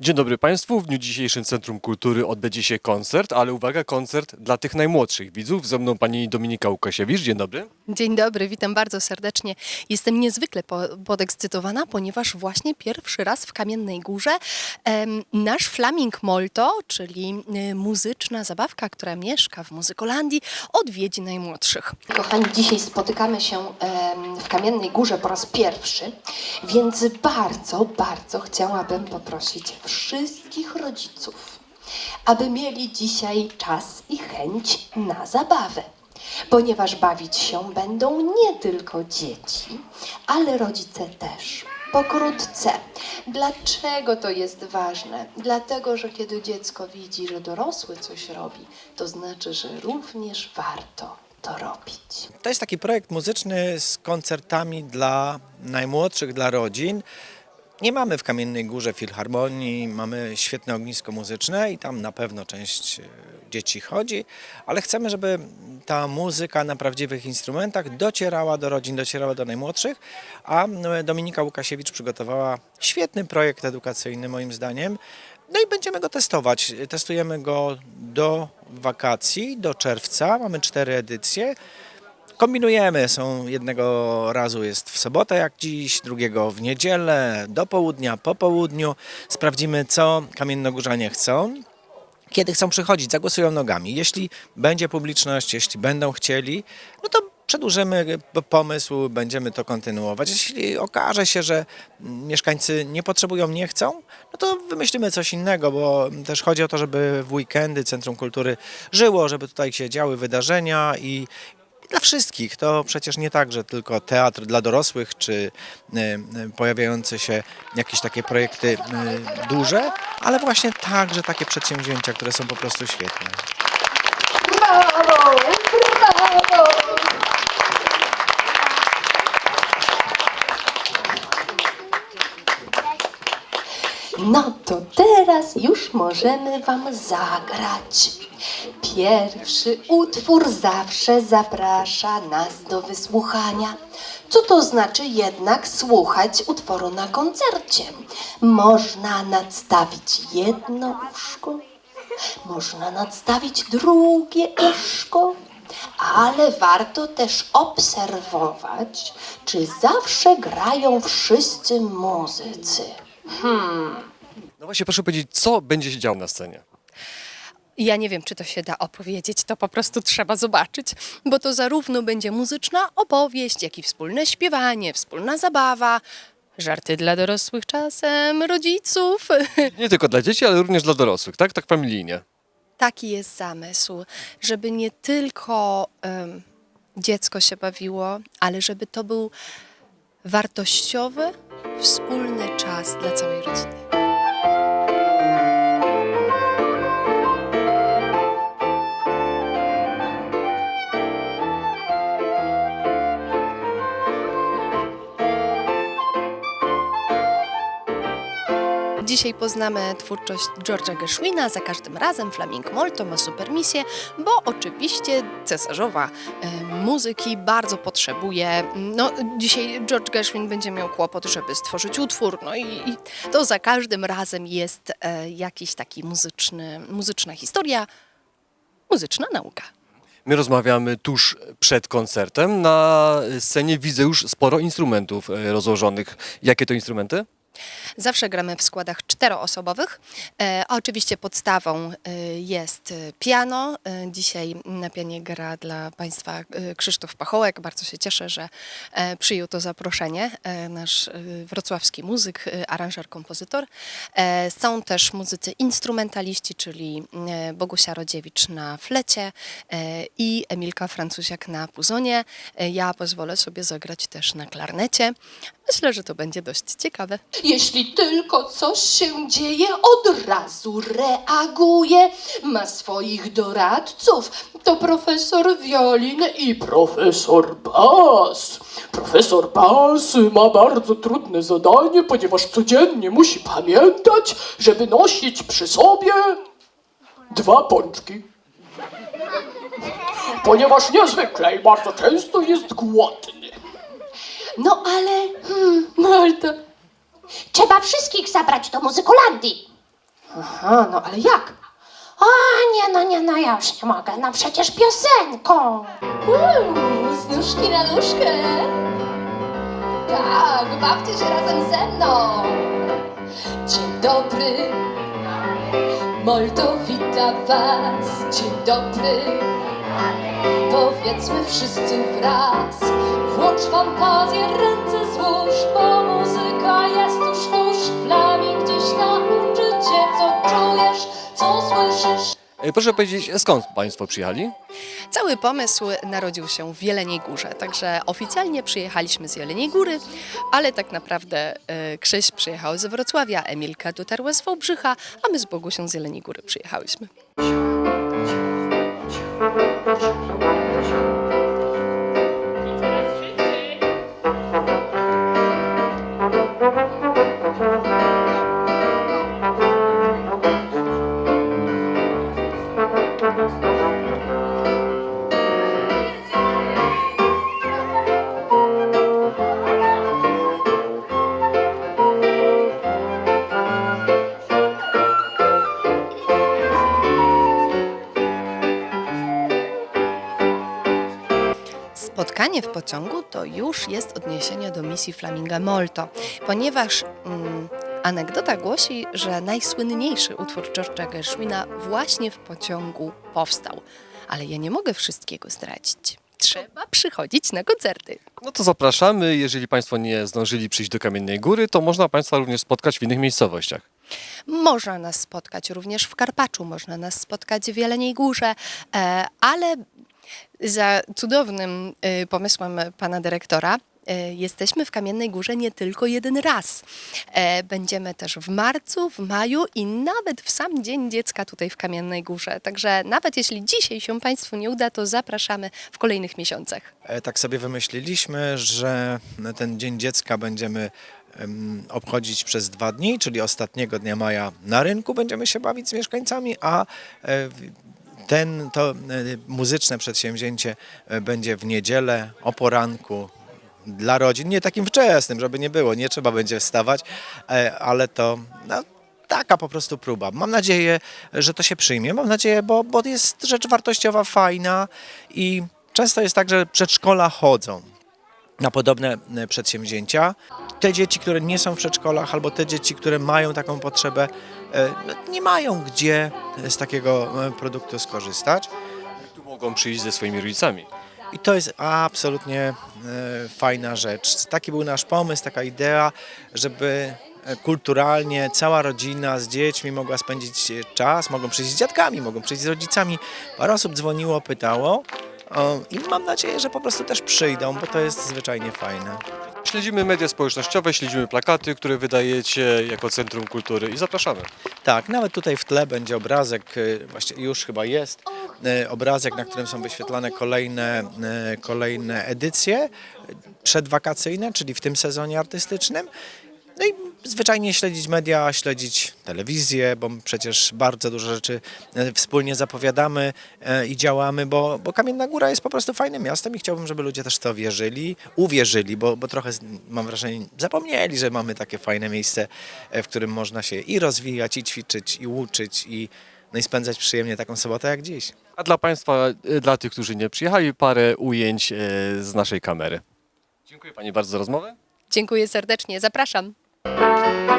Dzień dobry Państwu. W dniu dzisiejszym Centrum Kultury odbędzie się koncert, ale uwaga, koncert dla tych najmłodszych widzów. Ze mną pani Dominika Łukasiewicz. Dzień dobry. Dzień dobry, witam bardzo serdecznie. Jestem niezwykle po- podekscytowana, ponieważ właśnie pierwszy raz w Kamiennej Górze em, nasz Flaming Molto, czyli y, muzyczna zabawka, która mieszka w Muzykolandii, odwiedzi najmłodszych. Kochani, dzisiaj spotykamy się em, w Kamiennej Górze po raz pierwszy, więc bardzo, bardzo chciałabym poprosić wszystkich rodziców, aby mieli dzisiaj czas i chęć na zabawę. Ponieważ bawić się będą nie tylko dzieci, ale rodzice też. Pokrótce. Dlaczego to jest ważne? Dlatego, że kiedy dziecko widzi, że dorosły coś robi, to znaczy, że również warto to robić. To jest taki projekt muzyczny z koncertami dla najmłodszych, dla rodzin. Nie mamy w Kamiennej Górze filharmonii, mamy świetne ognisko muzyczne i tam na pewno część e, dzieci chodzi, ale chcemy, żeby ta muzyka na prawdziwych instrumentach docierała do rodzin, docierała do najmłodszych, a e, Dominika Łukasiewicz przygotowała świetny projekt edukacyjny moim zdaniem. No i będziemy go testować. Testujemy go do wakacji, do czerwca. Mamy cztery edycje. Kombinujemy, są jednego razu jest w sobotę jak dziś, drugiego w niedzielę, do południa, po południu. Sprawdzimy, co kamiennogórzanie chcą. Kiedy chcą przychodzić, zagłosują nogami. Jeśli będzie publiczność, jeśli będą chcieli, no to przedłużymy pomysł, będziemy to kontynuować. Jeśli okaże się, że mieszkańcy nie potrzebują, nie chcą, no to wymyślimy coś innego, bo też chodzi o to, żeby w weekendy Centrum Kultury żyło, żeby tutaj się działy wydarzenia i, dla wszystkich. To przecież nie tak, że tylko teatr dla dorosłych, czy y, y, pojawiające się jakieś takie projekty y, duże, ale właśnie także takie przedsięwzięcia, które są po prostu świetne. Brawo! Brawo! No to teraz już możemy Wam zagrać. Pierwszy utwór zawsze zaprasza nas do wysłuchania. Co to znaczy jednak słuchać utworu na koncercie? Można nadstawić jedno uszko, można nadstawić drugie uszko, ale warto też obserwować, czy zawsze grają wszyscy muzycy. No właśnie, proszę powiedzieć, co będzie się działo na scenie? Ja nie wiem, czy to się da opowiedzieć, to po prostu trzeba zobaczyć, bo to zarówno będzie muzyczna opowieść, jak i wspólne śpiewanie, wspólna zabawa, żarty dla dorosłych czasem, rodziców. Nie tylko dla dzieci, ale również dla dorosłych, tak? Tak familijnie. Taki jest zamysł, żeby nie tylko em, dziecko się bawiło, ale żeby to był wartościowy, wspólny czas dla całej rodziny. Dzisiaj poznamy twórczość George'a Gershwina. Za każdym razem Flaming Molto ma super misję, bo oczywiście cesarzowa muzyki bardzo potrzebuje. No, dzisiaj George Gershwin będzie miał kłopot, żeby stworzyć utwór, no i, i to za każdym razem jest e, jakiś taki muzyczny, muzyczna historia, muzyczna nauka. My rozmawiamy tuż przed koncertem. Na scenie widzę już sporo instrumentów e, rozłożonych. Jakie to instrumenty? Zawsze gramy w składach czteroosobowych, e, oczywiście podstawą e, jest piano. E, Dzisiaj na pianie gra dla Państwa Krzysztof Pachołek. Bardzo się cieszę, że przyjął to zaproszenie. Nasz wrocławski muzyk, aranżer, kompozytor. Są też muzycy instrumentaliści, czyli Bogusia Rodziewicz na flecie i Emilka Francuziak na puzonie. Ja pozwolę sobie zagrać też na klarnecie. Myślę, że to będzie dość ciekawe. Jeśli tylko coś się dzieje, od razu reaguje. Ma swoich doradców. To profesor wiolin i profesor bas. Profesor bas ma bardzo trudne zadanie, ponieważ codziennie musi pamiętać, żeby nosić przy sobie dwa pączki. Ponieważ niezwykle i bardzo często jest głodny. No ale, hmm, Marta, wszystkich zabrać do muzykolandii. Aha, no ale jak? O nie, no nie, no ja już nie mogę, no przecież piosenką. Uuu, z nóżki na nóżkę. Tak, bawcie się razem ze mną. Dzień dobry. Molto wita was. Dzień dobry. Powiedzmy wszyscy wraz. Włącz fantazję, ręce złóż, bo muzyka jest Proszę powiedzieć, skąd Państwo przyjechali? Cały pomysł narodził się w Jeleniej Górze, także oficjalnie przyjechaliśmy z Jeleniej Góry, ale tak naprawdę e, Krzyś przyjechał z Wrocławia, Emilka dotarła z Wałbrzycha, a my z Bogusią z Jeleniej Góry przyjechałyśmy. W pociągu to już jest odniesienie do misji Flaminga Molto, ponieważ mm, anegdota głosi, że najsłynniejszy utwór George'a Gershwina właśnie w pociągu powstał. Ale ja nie mogę wszystkiego zdradzić. Trzeba przychodzić na koncerty. No to zapraszamy. Jeżeli Państwo nie zdążyli przyjść do Kamiennej Góry, to można Państwa również spotkać w innych miejscowościach. Można nas spotkać również w Karpaczu, można nas spotkać w Jeleniej Górze, e, ale za cudownym e, pomysłem pana dyrektora e, jesteśmy w Kamiennej Górze nie tylko jeden raz. E, Będziemy też w marcu, w maju i nawet w sam Dzień Dziecka tutaj w Kamiennej Górze. Także nawet jeśli dzisiaj się Państwu nie uda, to zapraszamy w kolejnych miesiącach. E, Tak sobie wymyśliliśmy, że ten Dzień Dziecka będziemy em, obchodzić przez dwa dni, czyli ostatniego dnia maja na rynku będziemy się bawić z mieszkańcami, a e, ten, to e, muzyczne przedsięwzięcie e, będzie w niedzielę o poranku dla rodzin, nie takim wczesnym, żeby nie było, nie trzeba będzie wstawać, e, ale to no, taka po prostu próba. Mam nadzieję, że to się przyjmie. Mam nadzieję, bo, bo jest rzecz wartościowa, fajna i często jest tak, że przedszkola chodzą na podobne przedsięwzięcia. Te dzieci, które nie są w przedszkolach, albo te dzieci, które mają taką potrzebę, e, no, nie mają gdzie z takiego e, produktu skorzystać. Tu mogą przyjść ze swoimi rodzicami. I to jest absolutnie e, fajna rzecz. Taki był nasz pomysł, taka idea, żeby e, kulturalnie cała rodzina z dziećmi mogła spędzić e, czas, mogą przyjść z dziadkami, mogą przyjść z rodzicami. Parę osób dzwoniło, pytało i mam nadzieję, że po prostu też przyjdą, bo to jest zwyczajnie fajne. Śledzimy media społecznościowe, śledzimy plakaty, które wydajecie jako Centrum Kultury i zapraszamy. Tak, nawet tutaj w tle będzie obrazek, e, właściwie już chyba jest, e, obrazek, na którym są wyświetlane kolejne, e, kolejne edycje przedwakacyjne, czyli w tym sezonie artystycznym. No i zwyczajnie śledzić media, śledzić telewizję, bo przecież bardzo dużo rzeczy e, wspólnie zapowiadamy e, i działamy, bo, bo Kamienna Góra jest po prostu fajnym miastem i chciałbym, żeby ludzie też w to wierzyli, uwierzyli, bo, bo trochę mam wrażenie, zapomnieli, że mamy takie fajne miejsce, e, w którym można się i rozwijać, i ćwiczyć, i uczyć, i, no i spędzać przyjemnie taką sobotę jak dziś. A dla Państwa, dla tych, którzy nie przyjechali, parę ujęć z naszej kamery. Dziękuję Pani bardzo za rozmowę. Dziękuję serdecznie, zapraszam. Música